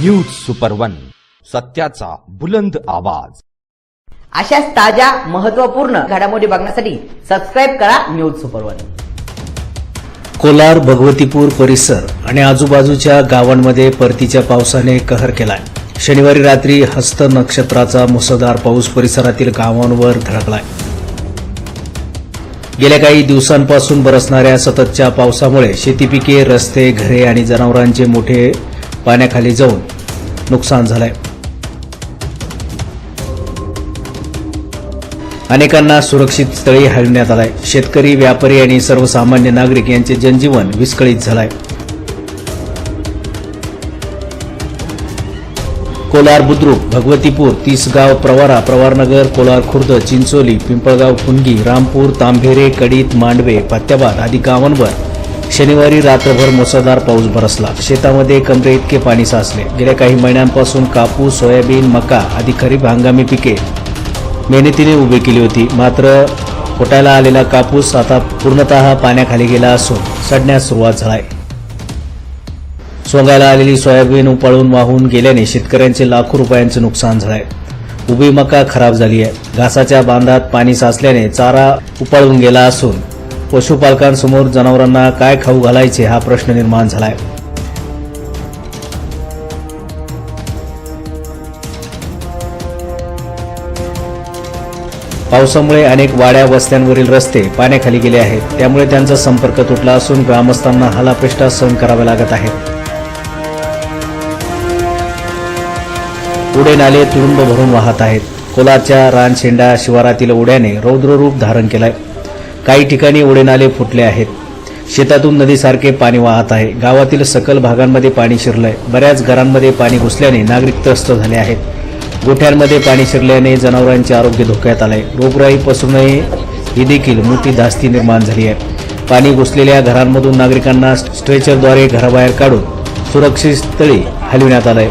News super one सत्याचा बुलंद आवाज. अशाच ताज्या महत्त्वपूर्ण घडामोडी बघण्यासाठी सबस्क्राईब करा news super one Kolar Bhagwatipur परिसर आणि आजूबाजूच्या गावांमध्ये परतीच्या पावसाने कहर केलाय. शनिवारी रात्री हस्त नक्षत्राचा मुसळधार पाऊस परिसरातील गावांवर धडकलाय. गेल्या काही दिवसांपासून बरसणाऱ्या सततच्या पावसामुळे शेतीपिके रस्ते घरे आणि जनावरांचे मोठे पाण्याखाली जाऊन नुकसान झालंय. अनेकांना सुरक्षित स्थळी हलवण्यात आलाय. शेतकरी व्यापारी आणि सर्वसामान्य नागरिक यांचे जनजीवन विस्कळीत झालंय. कोलार बुद्रुक भगवतीपूर तिसगाव प्रवारा प्रवारनगर कोलार खुर्द चिंचोली पिंपळगाव कुंगी रामपूर तांभेरे कडीत मांडवे पत्त्याबाद आदी गावांवर शनिवारी रात्रभर मुसळधार पाऊस बरसला. शेतामध्ये कमरे इतके पाणी साचले. गेल्या काही महिन्यांपासून कापूस सोयाबीन मका आदी खरीप हंगामी पिके मेहनतीने उभी केली होती. मात्र फुटायला आलेला कापूस आता पूर्णतः पाण्याखाली गेला असून सडण्यास सुरुवात झालाय. सोंगायला आलेली सोयाबीन उपाळून वाहून गेल्याने शेतकऱ्यांचे लाखो रुपयांचे नुकसान झालंय. उभी मका खराब झाली आहे घासाच्या बांधात पाणी साचल्याने चारा उपाळून गेला असून पशुपालकांसमोर जनावरांना काय खाऊ घालायचे हा प्रश्न निर्माण झालाय. पावसामुळे अनेक वाड्या वस्त्यांवरील रस्ते पाण्याखाली गेले आहेत. त्यामुळे त्यांचा संपर्क तुटला असून ग्रामस्थांना हलापेष्टा सहन करावे लागत आहेत. उडे नाले तुडुंब भरून वाहत आहेत. कोलारच्या रानशेंडा शिवारातील उड्याने रौद्ररूप धारण केलंय. काही ठिकाणी ओढे नाले फुटले आहेत. शेतातून नदीसारखे पाणी वाहत आहे. गावातील सकल भागांमध्ये पाणी शिरलंय. बऱ्याच घरांमध्ये पाणी घुसल्याने नागरिक त्रस्त झाले आहेत. गोठ्यांमध्ये पाणी शिरल्याने जनावरांचे आरोग्य धोक्यात आलंय. रोगराई पसरू नये ही देखील मोठी धास्ती निर्माण झाली आहे. पाणी घुसलेल्या घरांमधून नागरिकांना स्ट्रेचरद्वारे घराबाहेर काढून सुरक्षित स्थळी हलविण्यात आलंय.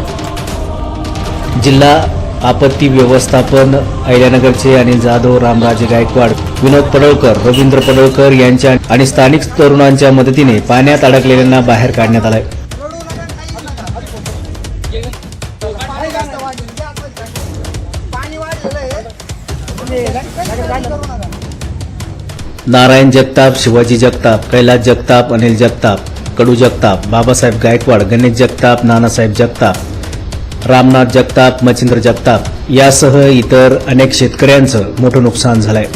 जिल्हा आपत्ती व्यवस्थापन अहिल्यानगरचे आणि जाधव रामराजे गायकवाड विनोद पडळकर रवींद्र पडळकर यांच्या आणि स्थानिक तरुणांच्या मदतीने पाण्यात अडकलेल्यांना बाहेर काढण्यात आलंय. नारायण जगताप शिवाजी जगताप कैलास जगताप अनिल जगताप कडू जगताप बाबासाहेब गायकवाड गणेश जगताप नानासाहेब जगताप रामनाथ जगताप मच्छिंद्र जगताप यासह इतर अनेक शेतकऱ्यांचं मोठं नुकसान झालंय.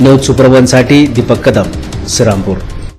न्यूज सुप्रबनसाठी दीपक कदम श्रीरामपूर.